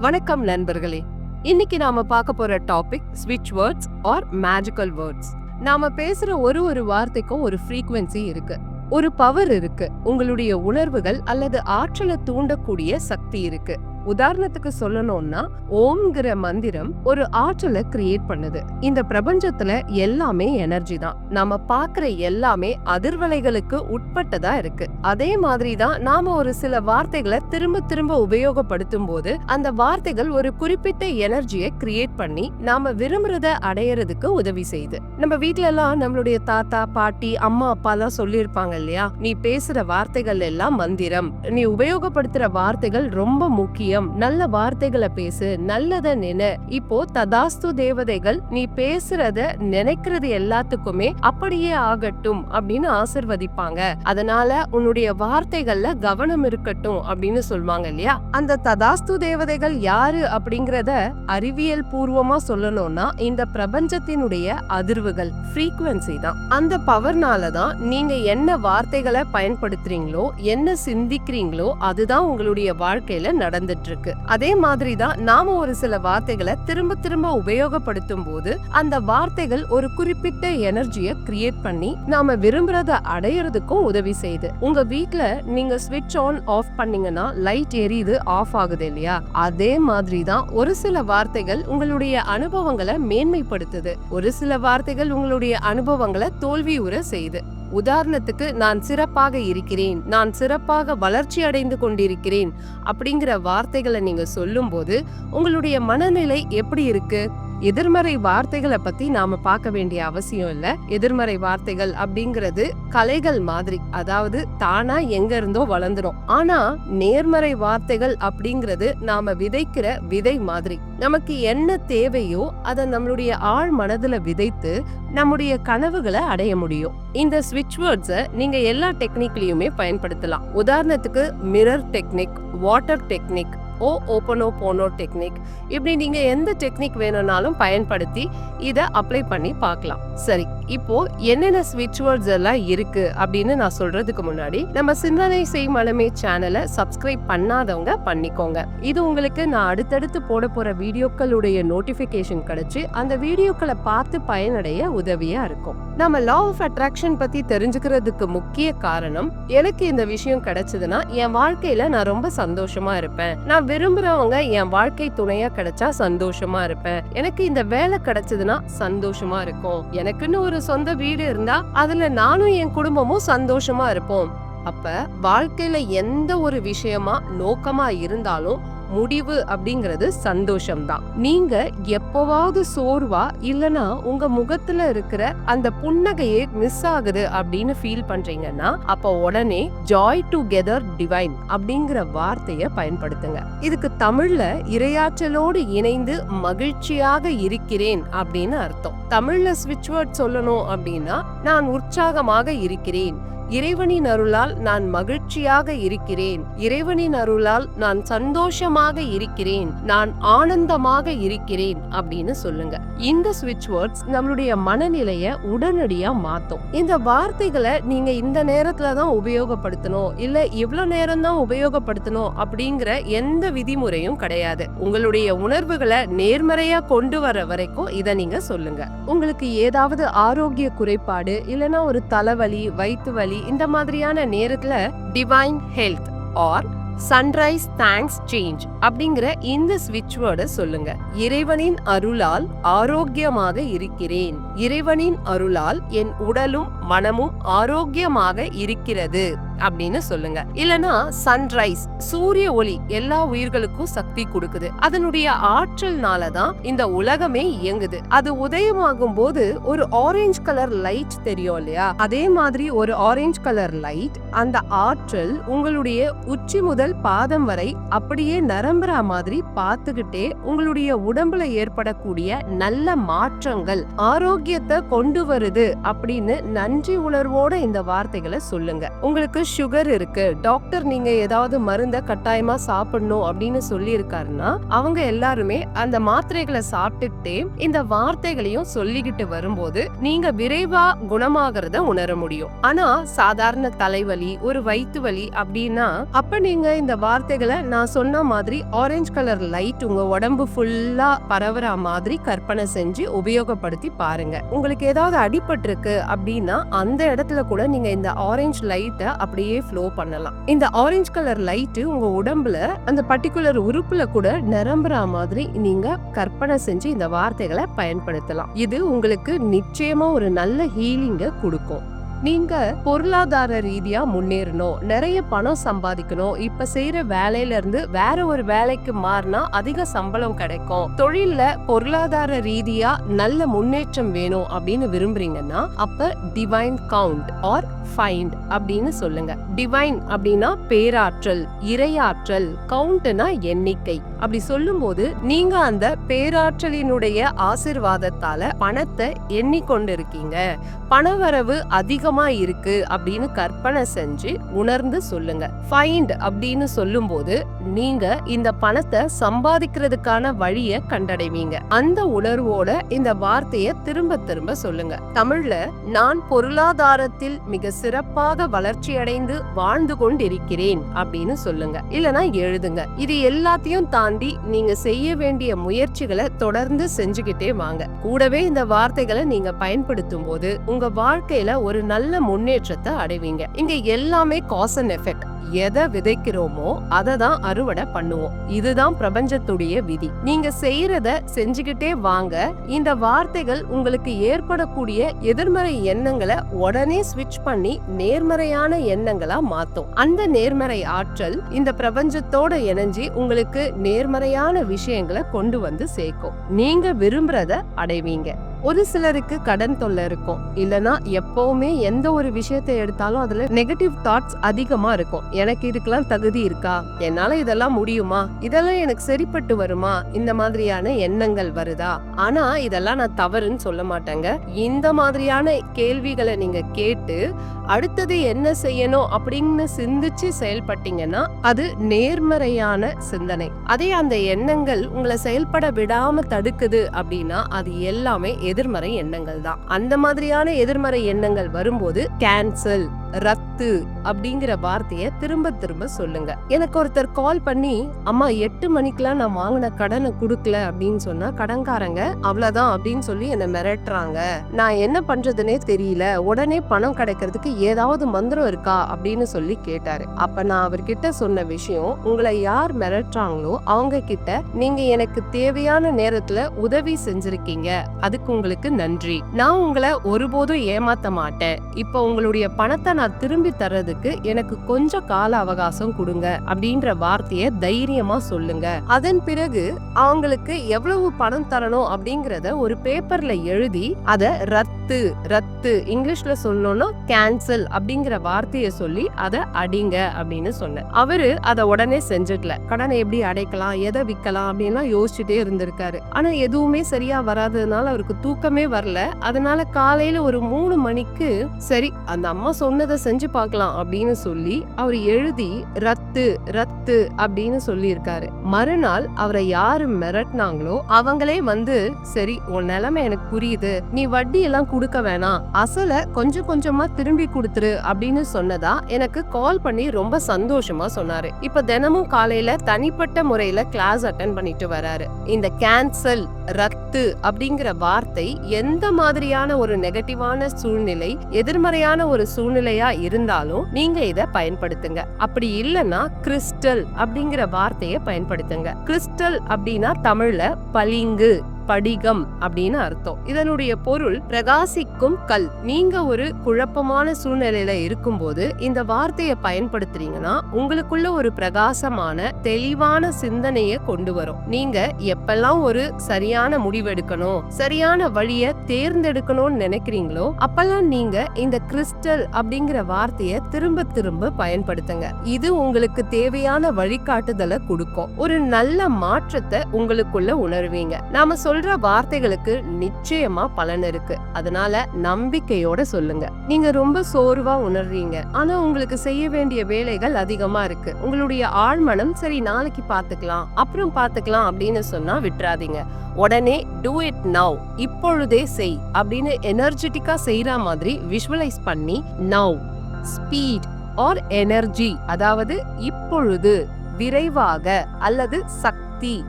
வணக்கம் நண்பர்களே. இன்னைக்கு நாம பார்க்க போற டாபிக் ஸ்விட்ச் வேர்ட்ஸ் ஆர் மேஜிக்கல் வேர்ட்ஸ் நாம பேசுற ஒரு ஒரு வார்த்தைக்கும் ஒரு ஃப்ரீக்குவென்சி இருக்கு. ஒரு பவர் இருக்கு. உங்களுடைய உணர்வுகள் அல்லது ஆற்றலை தூண்டக்கூடிய சக்தி இருக்கு. உதாரணத்துக்கு சொல்லணும்னா ஓம்ங்கிற மந்திரம் ஒரு ஆற்றலை கிரியேட் பண்ணுது. இந்த பிரபஞ்சத்துல எல்லாமே எனர்ஜி தான். நம்ம பாக்குற எல்லாமே அதிர்வலைகளுக்கு உட்பட்டதா இருக்கு. அதே மாதிரி தான் நாம ஒரு சில வார்த்தைகளை திரும்ப திரும்ப உபயோகப்படுத்தும் போது அந்த வார்த்தைகள் ஒரு குறிப்பிட்ட எனர்ஜியை கிரியேட் பண்ணி நாம விரும்புறத அடையறதுக்கு உதவி செய்யுது. நம்ம வீட்ல எல்லாம் நம்மளுடைய தாத்தா பாட்டி அம்மா அப்பா எல்லாம் சொல்லியிருப்பாங்க இல்லையா? நீ பேசுற வார்த்தைகள் எல்லாம் மந்திரம். நீ உபயோகப்படுத்துற வார்த்தைகள் ரொம்ப முக்கியம். நல்ல வார்த்தைகளை பேசு நல்லத நினை இப்போ ததாஸ்து தேவதைகள் நீ பேசுறத நினைக்கிறது எல்லாத்துக்குமே அப்படியே ஆகட்டும் அப்படின்னு ஆசிர்வதிப்பாங்க. அதனால உன்னுடைய வார்த்தைகள்ல கவனம் இருக்கட்டும் அப்படின்னு சொல்லுவாங்க இல்லையா? அந்த ததாஸ்து தேவதைகள் யாரு அப்படிங்கறத அறிவியல் பூர்வமா சொல்லணும்னா இந்த பிரபஞ்சத்தினுடைய அதிர்வுகள் ஃப்ரீக்குவன்சி தான். அந்த பவர்னால தான் நீங்க என்ன வார்த்தைகளை பயன்படுத்துறீங்களோ என்ன சிந்திக்கிறீங்களோ அதுதான் உங்களுடைய வாழ்க்கையில நடந்துட்டு இருக்கு அதே மாதிரி தான் நாம ஒரு சில வார்த்தைகளை திரும்ப திரும்ப உபயோகப்படுத்தும் போது அந்த வார்த்தைகள் ஒரு குறிப்பிட்ட எனர்ஜியை கிரியேட் பண்ணி நாம விரும்புறத அடையறதுக்கும் உதவி செய்யுது. உங்க வீட்ல நீங்க ஸ்விட்ச் ஆன் ஆஃப் பண்ணீங்கன்னா லைட் எரியுது ஆஃப் ஆகுது இல்லையா? அதே மாதிரி தான் ஒரு சில வார்த்தைகள் உங்களுடைய அனுபவங்களை மேன்மைப்படுத்துது. ஒரு சில வார்த்தைகள் உங்களுடைய அனுபவங்களை தோல்வியுற செய்யுது. உதாரணத்துக்கு நான் சிறப்பாக இருக்கிறேன் நான் சிறப்பாக வளர்ச்சி அடைந்து கொண்டிருக்கிறேன் அப்படிங்கிற வார்த்தைகளை நீங்க சொல்லும்போது உங்களுடைய மனநிலை எப்படி இருக்கு? எதிர்மறை வார்த்தைகளை பத்தி நாம பார்க்க வேண்டிய அவசியம் இல்ல. எதிர்மறை வார்த்தைகள் அப்படிங்கிறது கலைகள் மாதிரி. அதாவது தானா எங்க இருந்தோ வளர்ந்துரும். ஆனா நேர்மறை வார்த்தைகள் அப்படிங்கிறது நாம விதைக்கிற விதை மாதிரி. நமக்கு என்ன தேவையோ அதை நம்மளுடைய ஆழ் மனதுல விதைத்து நம்முடைய கனவுகளை அடைய முடியும். இந்த ஸ்விட்ச் வேர்ட்ஸை நீங்க எல்லா டெக்னிக்லயுமே பயன்படுத்தலாம். உதாரணத்துக்கு mirror technique water technique ho'oponopono technique. இப்படி நீங்க எந்த டெக்னிக் வேணும்னாலும் பயன்படுத்தி இதை அப்ளை பண்ணி பார்க்கலாம். சரி இப்போ என்னென்ன ஸ்விட்ச் வேர்ட்ஸ் எல்லாம் இருக்கு அப்படின்னு நான் சொல்றதுக்கு முன்னாடி நம்ம சிந்தனை செய் மலமே சேனலை சப்ஸ்கிரைப் பண்ணாதவங்க பண்ணிக்கோங்க. இது உங்களுக்கு நான் அடுத்தடுத்து போட போற வீடியோக்களுடைய நோட்டிபிகேஷன் கிடைச்சு அந்த வீடியோக்களை பார்த்து பயனடைய உதவியா இருக்கும். நம்ம லா ஆஃப் அட்ராக்ஷன் பத்தி தெரிஞ்சுக்கிறதுக்கு முக்கிய காரணம் எனக்கு இந்த விஷயம் கிடைச்சதுன்னா என் வாழ்க்கையில நான் ரொம்ப சந்தோஷமா இருப்பேன். நான் விரும்புறவங்க என் வாழ்க்கை துணையா கிடைச்சா சந்தோஷமா இருப்பேன். எனக்கு இந்த வேலை கிடைச்சதுன்னா சந்தோஷமா இருக்கும். எனக்குன்னு ஒரு சொந்த வீடு இருந்தா அதுல நானும் என் குடும்பமும் சந்தோஷமா இருப்போம். அப்ப வாழ்க்கையில எந்த ஒரு விஷயமா நோக்கமா இருந்தாலும் முடிவு அப்படிங்கிறது சந்தோஷம் தான் நீங்க எப்பவாவது சோர்வா இல்லனா உங்க முகத்துல இருக்கிற அந்த புன்னகையே மிஸ் ஆகுது அப்படின்னு ஃபீல் பண்றீங்கன்னா அப்ப உடனே ஜாய் டுகெதர் டிவைன் அப்படிங்கிற வார்த்தைய பயன்படுத்துங்க. இதுக்கு தமிழ்ல இரையாற்றலோடு இணைந்து மகிழ்ச்சியாக இருக்கிறேன் அப்படின்னு அர்த்தம். தமிழ்ல ஸ்விட்ச் வேர்ட் சொல்லணும் அப்படின்னா நான் உற்சாகமாக இருக்கிறேன். இறைவனின் அருளால் நான் மகிழ்ச்சியாக இருக்கிறேன். இறைவனின் அருளால் நான் சந்தோஷமாக இருக்கிறேன். நான் ஆனந்தமாக இருக்கிறேன் அப்படின்னு சொல்லுங்க. இந்த ஸ்விட்ச் வேர்ட்ஸ் நம்மளுடைய மனநிலைய உடனடியா மாத்தும். இந்த வார்த்தைகளை நீங்க இந்த நேரத்துல தான் உபயோகப்படுத்தணும் இல்ல இவ்வளவு நேரம் தான் உபயோகப்படுத்தணும் அப்படிங்கிற எந்த விதிமுறையும் கிடையாது. உங்களுடைய உணர்வுகளை நேர்மறையா கொண்டு வர வரைக்கும் இதை நீங்க சொல்லுங்க. உங்களுக்கு ஏதாவது ஆரோக்கிய குறைபாடு இல்லைன்னா ஒரு தலைவலி வயிற்று வலி இந்த மாதிரியான நேரத்துல divine health or sunrise thanks change அப்படிங்கிற இந்த ஸ்விட்ச் வேர்டை சொல்லுங்க. இறைவனின் அருளால் ஆரோக்கியமாக இருக்கிறேன். இறைவனின் அருளால் என் உடலும் மனமும் ஆரோக்கியமாக இருக்கிறது. அப்படின்னு சொல்லுங்க. இல்லனா சன்ரைஸ் சூரிய ஒளி எல்லா உயிர்களுக்கும் சக்தி கொடுக்குது. அதனுடைய ஆற்றல்னால தான் இந்த உலகமே இயங்குது. அது உதயமாகும் போது ஒரு ஆரஞ்சு கலர் லைட் தெரியும் இல்லையா? அதே மாதிரி ஒரு ஆரஞ்சு கலர் லைட் அந்த ஆற்றல் உங்களுடைய உச்சி முதல் பாதம் வரை அப்படியே நரம்புற மாதிரி பார்த்துக்கிட்டே உங்களுடைய உடம்புல ஏற்படக்கூடிய நல்ல மாற்றங்கள் ஆரோக்கியத்தை கொண்டு வருது அப்படின்னு நன்றி உணர்வோட இந்த வார்த்தைகளை சொல்லுங்க. உங்களுக்கு சுகர் இருக்கு. டாக்டர் நீங்க ஏதாவது மருந்த கட்டாயமா சாப்பிடணும் அப்படின்னு சொல்லியிருக்காருன்னா அவங்க எல்லாருமே அந்த மாத்திரைகளை சாப்பிட்டுட்டே இந்த வார்த்தைகளையும் சொல்லிக்கிட்டு வரும்போது நீங்க விரைவா குணமாகறத உணர முடியும். ஆனா சாதாரண தலைவலி ஒரு வயிற்று வலி அப்படின்னா அப்ப நீங்க இந்த வார்த்தைகளை நான் சொன்ன மாதிரி ஆரஞ்சு கலர் லைட் உங்க உடம்பு ஃபுல்லா பரவுற மாதிரி கற்பனை செஞ்சு உபயோகப்படுத்தி பாருங்க. உங்களுக்கு ஏதாவது அடிபட்டிருக்கு அப்படின்னா அந்த இடத்துல கூட நீங்க இந்த ஆரஞ்சு லைட்டை அப்படியே ஃப்ளோ பண்ணலாம். இந்த ஆரஞ்சு கலர் லைட்டு உங்க உடம்புல அந்த பர்டிகுலர் உறுப்புல கூட நிரம்புற மாதிரி நீங்க கற்பனை செஞ்சு இந்த வார்த்தைகளை பயன்படுத்தலாம். இது உங்களுக்கு நிச்சயமா ஒரு நல்ல ஹீலிங்கை கொடுக்கும். நீங்க பொருளாதார ரீதியா முன்னேறணும் நிறைய பணம் சம்பாதிக்கணும் இப்ப செய்யற வேலையில இருந்து வேற ஒரு வேலைக்கு மாறினா அதிக சம்பளம் கிடைக்கும். தொழில்ல பொருளாதார ரீதியா நல்ல முன்னேற்றம் வேணும் அப்படின்னு விரும்புறீங்கன்னா அப்ப டிவைன் கவுண்ட் ஆர் ஃபைண்ட் அப்படின்னு சொல்லுங்க. டிவைன் அப்படின்னா பேராற்றல் இறையாற்றல் கவுண்ட்னா எண்ணிக்கை. அப்படி சொல்லும்போது நீங்க அந்த பேராற்றலினுடைய ஆசிர்வாதத்தால பணத்தை எண்ணிக்கொண்டு இருக்கீங்க பணவரவு அதிகமா இருக்கு அப்படின்னு கற்பனை செஞ்சு உணர்ந்து சொல்லுங்க. ஃபைண்ட் அப்படின்னு சொல்லும்போது நீங்க இந்த பணத்தை சம்பாதிக்கிறதுக்கான வழிய கண்டடைவீங்க. அந்த உணர்வோட இந்த வார்த்தையை திரும்ப திரும்ப சொல்லுங்க. தமிழ்ல நான் பொருளாதாரத்தில் மிக சிறப்பாக வளர்ச்சியடைந்து வாழ்ந்து கொண்டிருக்கிறேன் அப்படின்னு சொல்லுங்க. இல்லனா எழுதுங்க. இது எல்லாத்தையும் தாண்டி நீங்க செய்ய வேண்டிய முயற்சிகளை தொடர்ந்து செஞ்சுக்கிட்டே வாங்க. கூடவே இந்த வார்த்தைகளை நீங்க பயன்படுத்தும் போது உங்க வாழ்க்கையில ஒரு நல்ல முன்னேற்றத்தை அடைவீங்க. இங்க எல்லாமே காஸ் அண்ட் எஃபெக்ட் எதை விதைக்கிறோமோ அதை தான் அறுவடை பண்ணுவோம். இதுதான் பிரபஞ்சத்துடைய விதி. நீங்க செய்யறத செஞ்சுக்கிட்டே வாங்க. இந்த வார்த்தைகள் உங்களுக்கு ஏற்படக்கூடிய எதிர்மறை எண்ணங்களை உடனே ஸ்விட்ச் பண்ணி நேர்மறையான எண்ணங்களா மாத்தும். அந்த நேர்மறை ஆற்றல் இந்த பிரபஞ்சத்தோட இணைஞ்சி உங்களுக்கு நேர்மறையான விஷயங்களை கொண்டு வந்து சேர்க்கும். நீங்க விரும்புறத அடைவீங்க. ஒரு சிலருக்கு கடன் தொல்லை இருக்கும். இல்லனா எப்பவுமே எந்த ஒரு விஷயத்தை எடுத்தாலும் அதுல நெகட்டிவ் தாட்ஸ் அதிகமா இருக்கும். எனக்கு இதுக்கெல்லாம் தகுதி இருக்கா? என்னால இதெல்லாம் முடியுமா? இதெல்லாம் எனக்கு சரிப்பட்டு வருமா? இந்த மாதிரியான எண்ணங்கள் வருதா? ஆனா இதெல்லாம் நான் தவறுன்னு சொல்ல மாட்டேங்க. இந்த மாதிரியான கேள்விகளை நீங்க கேட்டு அடுத்தது என்ன செய்யணும் அப்படின்னு சிந்திச்சு செயல்பட்டீங்கன்னா அது நேர்மறையான சிந்தனை. அதே அந்த எண்ணங்கள் உங்களை செயல்பட விடாம தடுக்குது அப்படின்னா அது எல்லாமே எதிர்மறை எண்ணங்கள் தான் அந்த மாதிரியான எதிர்மறை எண்ணங்கள் வரும்போது கேன்சல் ரத்து அப்படிங்கிற வார்த்தைய திரும்ப திரும்ப சொல்லுங்க. எனக்கு ஒருத்தர் கால் பண்ணி அம்மா எட்டு மணிக்கெல்லாம் நான் வாங்கின கடனை கொடுக்கல அப்படின்னு சொன்னா கடன்காரங்க அவ்வளவுதான் அப்படின்னு சொல்லி என்ன மிரட்டுறாங்க. நான் என்ன பண்றதுனே தெரியல. உடனே பணம் கிடைக்கிறதுக்கு ஏதாவது மந்திரம் இருக்கா? அப்படின்னு சொல்லி கேட்டாரு. அப்ப நான் அவர்கிட்ட சொன்ன விஷயம் உங்களை யார் மிரட்டுறாங்களோ அவங்க கிட்ட நீங்க எனக்கு தேவையான நேரத்துல உதவி செஞ்சிருக்கீங்க. அதுக்கு உங்களுக்கு நன்றி. நான் உங்களை ஒருபோதும் ஏமாத்த மாட்டேன். இப்ப உங்களுடைய பணத்தை நான் திரும்பி தர்றதுக்கு எனக்கு கொஞ்சம் கால அவகாசம் கொடுங்க அப்படின்ற வார்த்தைய தைரியமா சொல்லுங்க. அதன் பிறகு அவங்களுக்கு எவ்வளவு பணம் தரணும் அப்படிங்கறத ஒரு பேப்பர்ல எழுதி அதை ரத்து ரத்து ரத்து. இங்கிலீஷ்ல சொல்லணும்னா கேன்சல் அப்படிங்கிற வார்த்தையை சொல்லி அதை அடிங்க அப்படின்னு சொன்னேன். அவரு அதை உடனே செஞ்சுக்கல. கடனை எப்படி அடைக்கலாம் எதை விற்கலாம் அப்படின்லாம் யோசிச்சுட்டே இருந்திருக்காரு. ஆனா எதுவுமே சரியா வராததுனால அவருக்கு தூக்கமே வரல. அதனால காலையில ஒரு மூணு மணிக்கு சரி அந்த அம்மா சொன்னதை செஞ்சு பார்க்கலாம் அப்படின்னு சொல்லி அவர் எழுதி ரத்து ரத்து அப்படின்னு சொல்லியிருக்காரு. மறுநாள் அவரை யாரு மிரட்டினாங்களோ அவங்களே வந்து சரி உன் நிலைமை எனக்கு புரியுது. நீ வட்டி எல்லாம் கொடுக்க வேணாம். அசலை கொஞ்சம் கொஞ்சமா திரும்பி கொடுத்துரு அப்படின்னு சொன்னதா எனக்கு கால் பண்ணி ரொம்ப சந்தோஷமா சொன்னாரு. இப்ப தினமும் காலையில தனிப்பட்ட முறையில கிளாஸ் அட்டன் பண்ணிட்டு வராரு. இந்த கேன்சல் ரத்து அப்படிங்கிற வார்த்தை எந்த மாதிரியான ஒரு நெகட்டிவான சூழ்நிலை எதிர்மறையான ஒரு சூழ்நிலையா இருந்தாலும் நீங்க இத பயன்படுத்துங்க. அப்படி இல்லைன்னா கிறிஸ்டல் அப்படிங்கிற வார்த்தையை பயன்படுத்துங்க. கிறிஸ்டல் அப்படின்னா தமிழ்ல பளிங்கு. படிகம் அப்படின்னு அர்த்தம். இதனுடைய பொருள் பிரகாசிக்கும் கல். நீங்க ஒரு குழப்பமான சூழ்நிலையில இருக்கும்போது இந்த வார்த்தையை பயன்படுத்துறீங்கன்னா உங்களுக்குள்ள ஒரு பிரகாசமான தெளிவான சிந்தனையை கொண்டு வரும். நீங்க எப்பெல்லாம் ஒரு சரியான முடிவெடுக்கணும் சரியான வழிய தேர்ந்தெடுக்கணும்னு நினைக்கிறீங்களோ அப்பெல்லாம் நீங்க இந்த கிறிஸ்டல் அப்படிங்கிற வார்த்தையை திரும்ப திரும்ப பயன்படுத்துங்க. இது உங்களுக்கு தேவையான வழிகாட்டுதலை கொடுக்கும். ஒரு நல்ல மாற்றத்தை உங்களுக்குள்ள உணர்வீங்க. நாம சொல்ல சொல்ற வார்த்தைகளுக்கு நிச்சயமா பலன் இருக்கு. அதனால நம்பிக்கையோட சொல்லுங்க. நீங்க ரொம்ப சோர்வா உணர்றீங்க. ஆனா உங்களுக்கு செய்ய வேண்டிய வேலைகள் அதிகமா இருக்கு. உங்களுடைய ஆழ்மனம் சரி நாளைக்கு பாத்துக்கலாம் அப்புறம் பாத்துக்கலாம் அப்படின்னு சொன்னா விட்டுறாதீங்க. உடனே டூ இட் நவ் இப்பொழுதே செய். அப்படின்னு எனர்ஜெட்டிக்கா செய்யற மாதிரி விஷுவலைஸ் பண்ணி நவ் ஸ்பீட் ஆர் எனர்ஜி அதாவது இப்பொழுது விரைவாக அல்லது சக்தி.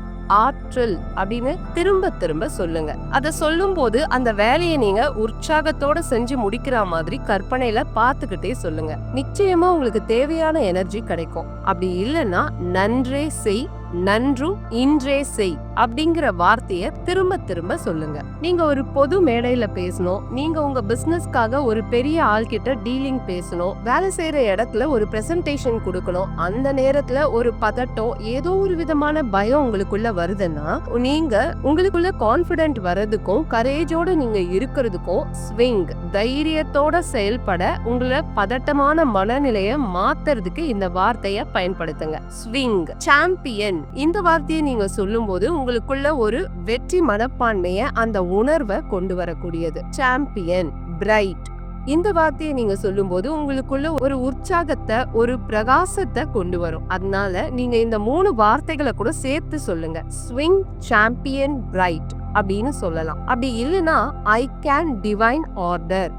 ஆற்றல் அப்படின்னு திரும்ப திரும்ப சொல்லுங்க. அதை சொல்லும் போது அந்த வேலையை நீங்க உற்சாகத்தோட செஞ்சு முடிக்கிற மாதிரி கற்பனையில பார்த்துக்கிட்டே சொல்லுங்க. நிச்சயமா உங்களுக்கு தேவையான எனர்ஜி கிடைக்கும். அப்படி இல்லைன்னா நன்றே செய் நன்றும் இன்றே செய் அப்படிங்கிற வார்த்தைய திரும்ப திரும்ப சொல்லுங்க. நீங்க ஒரு பொது மேடையில பேசணும். நீங்க உங்க பிசினஸ்க்காக ஒரு பெரிய ஆள்கிட்ட டீலிங் பேசணும். வேலை செய்யற இடத்துல ஒரு பிரசன்டேஷன் கொடுக்கணும். அந்த நேரத்துல ஒரு பதட்டம் ஏதோ ஒரு விதமான பயம் உங்களுக்குள்ள வருதுன்னா நீங்க உங்களுக்குள்ள கான்பிடென்ட் வர்றதுக்கும் கரேஜோட நீங்க இருக்கிறதுக்கும் ஸ்விங் தைரியத்தோட செயல்பட உங்களை பதட்டமான மனநிலைய மாத்துறதுக்கு இந்த வார்த்தைய பயன்படுத்துங்க. ஸ்விங் சாம்பியன் இந்த வார்த்தையை நீங்க சொல்லும்போது உங்களுக்குள்ள ஒரு வெற்றி மனப்பான்மைய அந்த உணர்வை கொண்டு வரக்கூடியது. சாம்பியன் பிரைட் இந்த வார்த்தையை நீங்க சொல்லும்போது உங்களுக்குள்ள ஒரு உற்சாகத்தை ஒரு பிரகாசத்தை கொண்டு வரும். அதனால நீங்க இந்த மூணு வார்த்தைகளை கூட சேர்த்து சொல்லுங்க. ஸ்விங் சாம்பியன் பிரைட் அப்படின்னு சொல்லலாம். அப்படி இல்லைன்னா I can divine order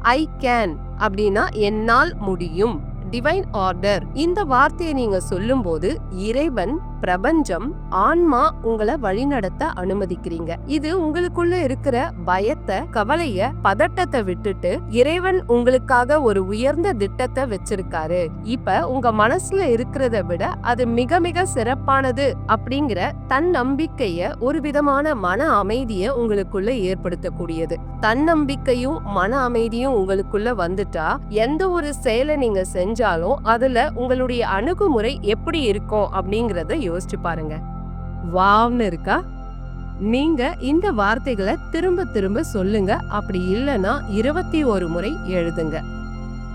I can அப்படின்னா என்னால் முடியும். டிவைன் ஆர்டர் இந்த வார்த்தையை நீங்க சொல்லும்போது இறைவன் பிரபஞ்சம் ஆன்மா உங்களை வழிநடத்த அனுமதிக்கிறீங்க. இது உங்களுக்குள்ள இருக்கிற பயத்தை கவலைய பதட்டத்தை விட்டுட்டு இறைவன் உங்களுக்காக ஒரு உயர்ந்த திட்டத்தை வச்சிருக்காரு. இப்ப உங்க மனசுல இருக்கிறத விட அது மிக மிக சிறப்பானது அப்படிங்கிற தன்னம்பிக்கைய ஒரு விதமான மன அமைதிய உங்களுக்குள்ள ஏற்படுத்தக்கூடியது. தன்னம்பிக்கையும் மன அமைதியும் உங்களுக்குள்ள வந்துட்டா எந்த ஒரு செயலை நீங்க செஞ்சாலும் அதுல உங்களுடைய அணுகுமுறை எப்படி இருக்கும் அப்படிங்கறத யோசிச்சு பாருங்க. வாவ்னு இருக்கா? நீங்க இந்த வார்த்தைகளை திரும்ப திரும்ப சொல்லுங்க. அப்படி இல்லைன்னா இருபத்தி ஒரு முறை எழுதுங்க.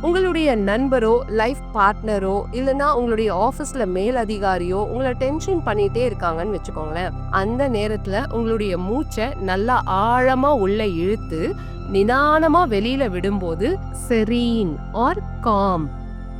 உங்களுடைய நண்பரோ லைஃப் பார்ட்னரோ இல்லைன்னா உங்களுடைய ஆஃபீஸ்ல மேலதிகாரியோ உங்களை டென்ஷன் பண்ணிகிட்டே இருக்காங்கன்னு வச்சுக்கோங்களேன். அந்த நேரத்துல உங்களுடைய மூச்சை நல்லா ஆழமா உள்ளே இழுத்து நிதானமா வெளியில விடும்போது செரீன் ஆர் காம்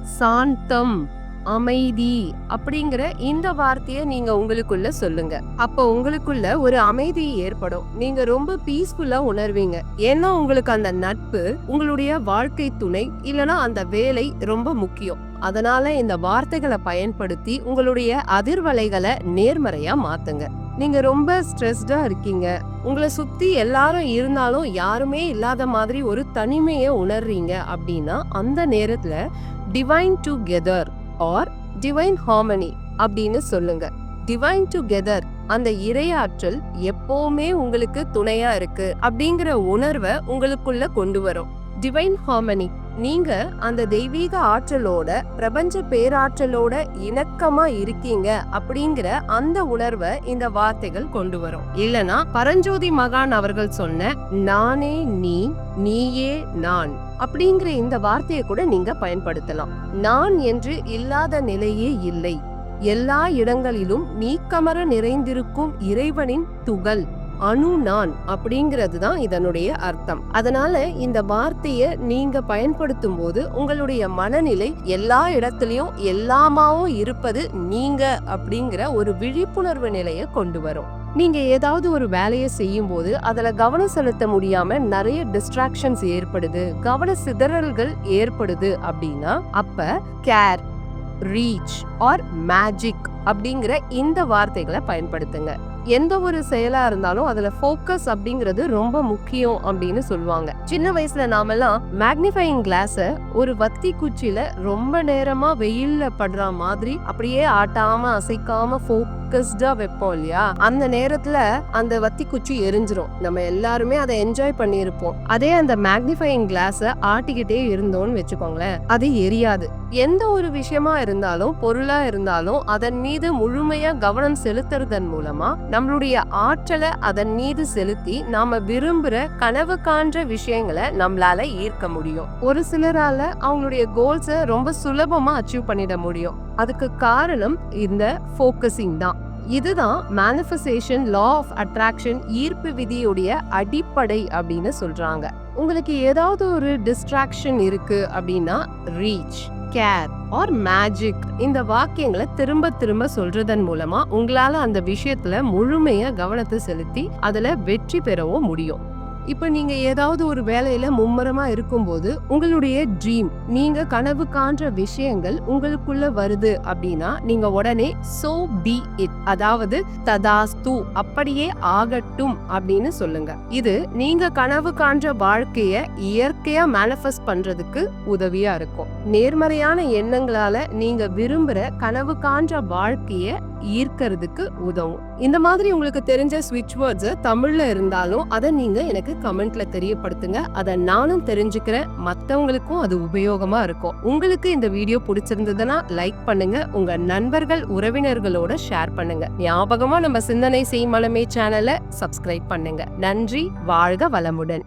சாந்தம். அமைதி அப்படிங்கிற இந்த வார்த்தையை நீங்க உங்களுக்குள்ள சொல்லுங்க. அப்ப உங்களுக்குள்ள ஒரு அமைதி ஏற்படும். நீங்க ரொம்ப பீஸ்ஃபுல்லா உணர்வீங்க. ஏன்னா உங்களுக்கு அந்த நட்பு உங்களுடைய வாழ்க்கை துணை இல்லனா அந்த வேலை ரொம்ப முக்கியம். அதனால இந்த வார்த்தைகளை பயன்படுத்தி உங்களுடைய அதிர்வலைகளை நேர்மறையா மாத்துங்க. நீங்க ரொம்ப ஸ்ட்ரெஸ்டா இருக்கீங்க. உங்களை சுத்தி எல்லாரும் இருந்தாலும் யாருமே இல்லாத மாதிரி ஒரு தனிமையை உணர்றீங்க அப்படின்னா அந்த நேரத்துல divine together or divine harmony அப்படின்னு சொல்லுங்க. டிவைன் டுகெதர் அந்த இறையாற்றல் எப்பவுமே உங்களுக்கு துணையா இருக்கு அப்படிங்கிற உணர்வை உங்களுக்குள்ள கொண்டு வரும். டிவைன் ஹார்மனி நீங்க அந்த தெய்வீக ஆற்றலோட பிரபஞ்ச பேராற்றலோட இணக்கமா இருக்கீங்க அப்படிங்கிற அந்த உணர்வை இந்த வார்த்தைகள் கொண்டு வரும். இல்லனா பரஞ்சோதி மகான் அவர்கள் சொன்ன நானே நீ நீயே நான் அப்படிங்கிற இந்த வார்த்தையை கூட நீங்க பயன்படுத்தலாம். நான் என்று இல்லாத நிலையே இல்லை. எல்லா இடங்களிலும் நீக்கமர நிறைந்திருக்கும் இறைவனின் துகள். அணு நான் அப்படிங்கிறது தான் இதனுடைய அர்த்தம். அதனால இந்த வார்த்தையை நீங்க பயன்படுத்தும் போது உங்களுடைய மனநிலை எல்லா இடத்துலயும் எல்லாமாவும் இருப்பது நீங்க அப்படிங்கிற ஒரு விழிப்புணர்வு நிலையை கொண்டு வரும். நீங்க ஏதாவது ஒரு வேலையை செய்யும் போது அதுல கவனம் செலுத்த முடியாம நிறைய டிஸ்ட்ராக்ஷன்ஸ் ஏற்படுது கவன சிதறல்கள் ஏற்படுது அப்படின்னா அப்ப கேர் ரீச் ஆர் மேஜிக் அப்படிங்கிற இந்த வார்த்தைகளை பயன்படுத்துங்க. எந்த ஒரு செயலா இருந்தாலும் அதுல ஃபோக்கஸ் அப்படிங்கிறது ரொம்ப முக்கியம் அப்படின்னு சொல்லுவாங்க. சின்ன வயசுல நாமெல்லாம் மேக்னிஃபையிங் கிளாஸ ஒரு வத்தி குச்சியில ரொம்ப நேரமா வெயில்ல படுற மாதிரி அப்படியே ஆட்டாம அசைக்காம ஃபோக்கஸ்டா வைப்போம் இல்லையா? அந்த நேரத்துல அந்த வத்தி குச்சி எரிஞ்சிரும். நம்ம எல்லாருமே அதை என்ஜாய் பண்ணியிருப்போம். அதே அந்த மேக்னிஃபையிங் கிளாஸ ஆட்டிக்கிட்டே இருந்தோம்னு வச்சுக்கோங்களேன். அது எரியாது. எந்த ஒரு விஷயமா இருந்தாலும் பொருளா இருந்தாலும் அதன் மீது முழுமையா கவனம் செலுத்துறதன் மூலமா நம்மளுடைய ஆற்றலை அதன் மீது செலுத்தி நாம விரும்புற கனவு காண்ற விஷயங்களை நம்மளால ஈர்க்க முடியும். ஒரு சிலரால அவங்களுடைய கோல்ஸை ரொம்ப சுலபமா அச்சீவ் பண்ணிட முடியும். அதுக்கு காரணம் இந்த ஃபோக்கஸிங் தான். இதுதான் மேனிஃபெஸ்டேஷன் லா ஆஃப் அட்ராக்ஷன் ஈர்ப்பு விதியுடைய அடிப்படை அப்படின்னு சொல்றாங்க. உங்களுக்கு ஏதாவது ஒரு டிஸ்ட்ராக்ஷன் இருக்கு அப்படின்னா ரீச் கேர் ஆர் மேஜிக் இந்த வாக்கியங்களை திரும்ப திரும்ப சொல்றதன் மூலமா உங்களால அந்த விஷயத்துல முழுமையா கவனத்தை செலுத்தி அதுல வெற்றி பெறவும் முடியும். இப்போ நீங்க ஏதாவது ஒரு வேலையில மும்முரமா இருக்கும்போது உங்களுடைய ட்ரீம் நீங்க கனவு காண்ற விஷயங்கள் உங்களுக்குள்ள வருது அப்படின்னா நீங்க உடனே சோ பி இட் அதாவது ததாஸ்து அப்படியே ஆகட்டும் அப்படின்னு சொல்லுங்க. இது நீங்க கனவு காண்ற வாழ்க்கைய இயற்கையா மேனிஃபெஸ்ட் பண்றதுக்கு உதவியா இருக்கும். நேர்மறையான எண்ணங்களால நீங்க விரும்புற கனவு காண்ற வாழ்க்கைய ஈர்க்கிறதுக்கு உதவும். இந்த மாதிரி உங்களுக்கு தெரிஞ்ச ஸ்விட்ச் வேர்ட்ஸ் தமிழ்ல இருந்தாலும் அதை நீங்க எனக்கு கமெண்ட்ல தெரியப்படுத்துங்க. அதை நானும் தெரிஞ்சுக்கிறேன். மற்றவங்களுக்கும் அது உபயோகமா இருக்கும். உங்களுக்கு இந்த வீடியோ பிடிச்சிருந்ததுன்னா லைக் பண்ணுங்க. உங்க நண்பர்கள் உறவினர்களோட ஷேர் பண்ணுங்க. ஞாபகமா நம்ம சிந்தனை செய்மலமே சேனலை சப்ஸ்கிரைப் பண்ணுங்க. நன்றி. வாழ்க வளமுடன்.